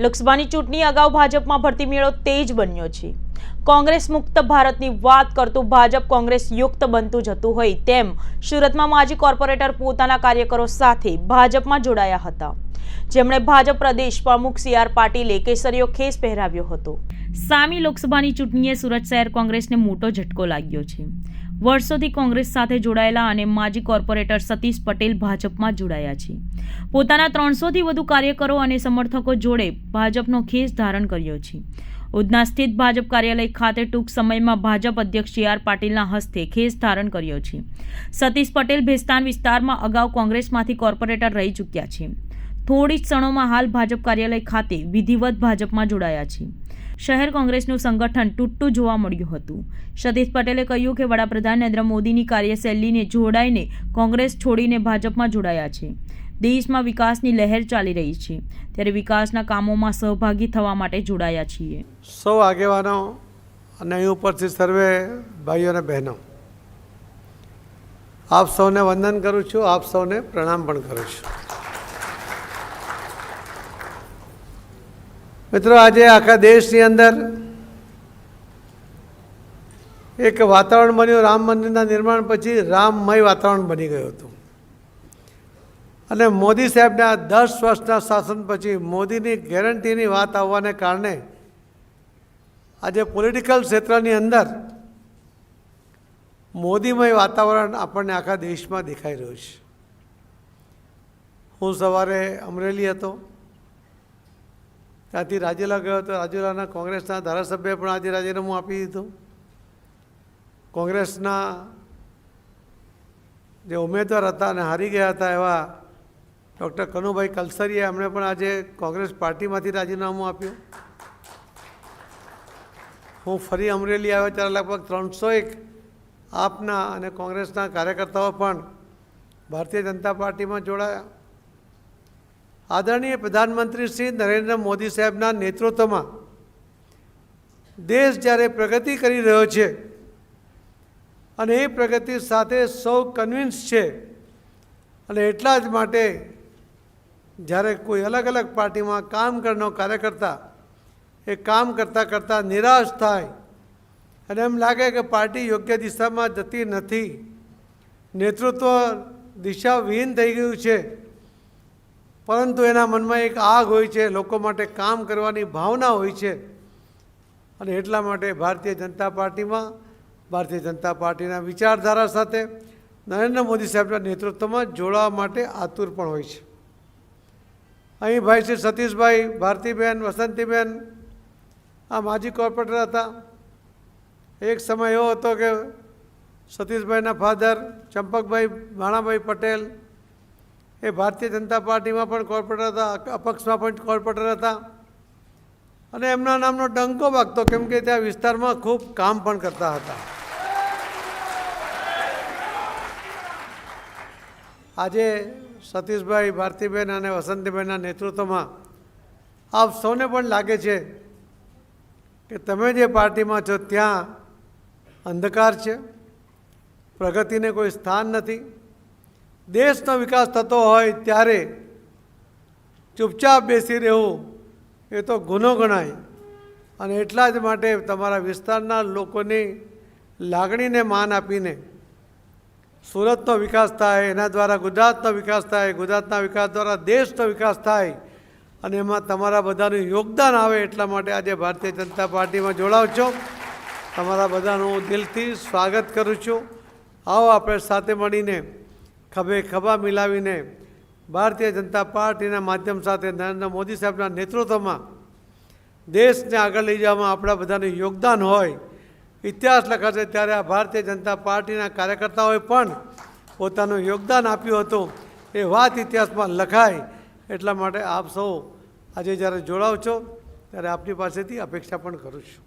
લોકસભાની ચૂંટણી અગાઉ ભાજપમાં ભરતી મેળો તેજ બન્યો છે. કોંગ્રેસ મુક્ત ભારતની વાત કરતું ભાજપ કોંગ્રેસ યુક્ત બનતું જતું હોય તેમ સુરતમાં માજી કોર્પોરેટર પોતાના કાર્યકરો સાથે ભાજપમાં જોડાયા હતા. જેમણે ભાજપ પ્રદેશ પ્રમુખ સી આર પાટીલે કેસરીયો ખેસ પહેરાવ્યો હતો. સામી લોકસભાની ચૂંટણીએ સુરત શહેર કોંગ્રેસને મોટો ઝટકો લાગ્યો છે. વર્ષોથી કોંગ્રેસ સાથે જોડાયેલા અને માજી કોર્પોરેટર સતીશ પટેલ ભાજપમાં જોડાયા છે. પોતાના ત્રણસોથી વધુ કાર્યકરો અને સમર્થકો જોડે ભાજપનો ખેસ ધારણ કર્યો છે. ઉધના સ્થિત ભાજપ કાર્યાલય ખાતે ટૂંક સમયમાં ભાજપ અધ્યક્ષ સી આર પાટીલના હસ્તે ખેસ ધારણ કર્યો છે. સતીશ પટેલ ભેસ્તાન વિસ્તારમાં અગાઉ કોંગ્રેસમાંથી કોર્પોરેટર રહી ચૂક્યા છે. થોડી જ ક્ષણોમાં હાલ ભાજપ કાર્યાલય ખાતે વિધિવત ભાજપમાં જોડાયા છે. શહેર કોંગ્રેસનું સંગઠન તૂટતું જોવા મળ્યું હતું. સતીશ પટેલે કહ્યું કે વડાપ્રધાન નરેન્દ્ર મોદીની કાર્યશૈલીને જોડાઈને કોંગ્રેસ છોડીને ભાજપમાં જોડાયા છે. દેશમાં વિકાસની લહેર ચાલી રહી છે. ત્યારે વિકાસના કામોમાં સહભાગી થવા માટે જોડાયા છીએ. સૌ આગેવાનો અને અહીં ઉપરથી સર્વે ભાઈઓ અને બહેનો, આપ સૌને વંદન કરું છું, આપ સૌને પ્રણામ પણ કરું છું. મિત્રો, આજે આખા દેશની અંદર એક વાતાવરણ બન્યું, રામ મંદિરના નિર્માણ પછી રામમય વાતાવરણ બની ગયું હતું. અને મોદી સાહેબના દસ વર્ષના શાસન પછી મોદીની ગેરંટીની વાત આવવાને કારણે આજે પોલિટિકલ ક્ષેત્રની અંદર મોદીમય વાતાવરણ આપણને આખા દેશમાં દેખાઈ રહ્યું છે. હું સવારે અમરેલી હતો. ત્યાંથી રાજુલા ગયો હતો રાજુલાના કોંગ્રેસના ધારાસભ્યએ પણ આજે રાજીનામું આપી દીધું. કોંગ્રેસના જે ઉમેદવાર હતા અને હારી ગયા હતા એવા ડૉક્ટર કનુભાઈ કલસરીએ એમણે પણ આજે કોંગ્રેસ પાર્ટીમાંથી રાજીનામું આપ્યું. હું ફરી અમરેલી આવ્યો ત્યારે લગભગ ત્રણસો એક આપના અને કોંગ્રેસના કાર્યકર્તાઓ પણ ભારતીય જનતા પાર્ટીમાં જોડાયા. આદરણીય પ્રધાનમંત્રી શ્રી નરેન્દ્ર મોદી સાહેબના નેતૃત્વમાં દેશ જ્યારે પ્રગતિ કરી રહ્યો છે અને એ પ્રગતિ સાથે સૌ કન્વિન્સ છે અને એટલા જ માટે જ્યારે કોઈ અલગ અલગ પાર્ટીમાં કામ કરનો કાર્યકર્તા એ કામ કરતાં કરતાં નિરાશ થાય અને એમ લાગે કે પાર્ટી યોગ્ય દિશામાં જતી નથી. નેતૃત્વ દિશાવિહીન થઈ ગયું છે. પરંતુ એના મનમાં એક આગ હોય છે, લોકો માટે કામ કરવાની ભાવના હોય છે. અને એટલા માટે ભારતીય જનતા પાર્ટીમાં, ભારતીય જનતા પાર્ટીના વિચારધારા સાથે નરેન્દ્ર મોદી સાહેબના નેતૃત્વમાં જોડાવા માટે આતુર પણ હોય છે. અહીં ભાઈ શ્રી સતીશભાઈ, ભારતીબેન, વસંતીબેન, આ માજી કોર્પોરેટર હતા. એક સમય એવો હતો કે સતીશભાઈના ફાધર ચંપકભાઈ ભાણાભાઈ પટેલ એ ભારતીય જનતા પાર્ટીમાં પણ કોર્પોરેટર હતા, અપક્ષમાં પણ કોર્પોરેટર હતા. અને એમના નામનો ડંકો વાગતો, કેમ કે ત્યાં વિસ્તારમાં ખૂબ કામ પણ કરતા હતા. આજે સતીશભાઈ, ભારતીબેન અને વસંતીબેનના નેતૃત્વમાં આપ સૌને પણ લાગે છે કે તમે જે પાર્ટીમાં છો, ત્યાં અંધકાર છે, પ્રગતિને કોઈ સ્થાન નથી. દેશનો વિકાસ થતો હોય ત્યારે ચૂપચાપ બેસી રહેવું એ તો ગુનો ગણાય. અને એટલા જ માટે તમારા વિસ્તારના લોકોની લાગણીને માન આપીને સુરતનો વિકાસ થાય, એના દ્વારા ગુજરાતનો વિકાસ થાય, ગુજરાતના વિકાસ દ્વારા દેશનો વિકાસ થાય, અને એમાં તમારા બધાનું યોગદાન આવે એટલા માટે આજે ભારતીય જનતા પાર્ટીમાં જોડાવ છો. તમારા બધાનું હું દિલથી સ્વાગત કરું છું. આવો આપણે સાથે મળીને ખભે ખભા મિલાવીને ભારતીય જનતા પાર્ટીના માધ્યમ સાથે નરેન્દ્ર મોદી સાહેબના નેતૃત્વમાં દેશને આગળ લઈ જવામાં આપણા બધાનું યોગદાન હોય, ઇતિહાસ લખાશે ત્યારે આ ભારતીય જનતા પાર્ટીના કાર્યકર્તાઓએ પણ પોતાનું યોગદાન આપ્યું હતું. એ વાત ઇતિહાસમાં લખાય એટલા માટે આપ સૌ આજે જ્યારે જોડાવ છો, ત્યારે આપની પાસેથી અપેક્ષા પણ કરું છું.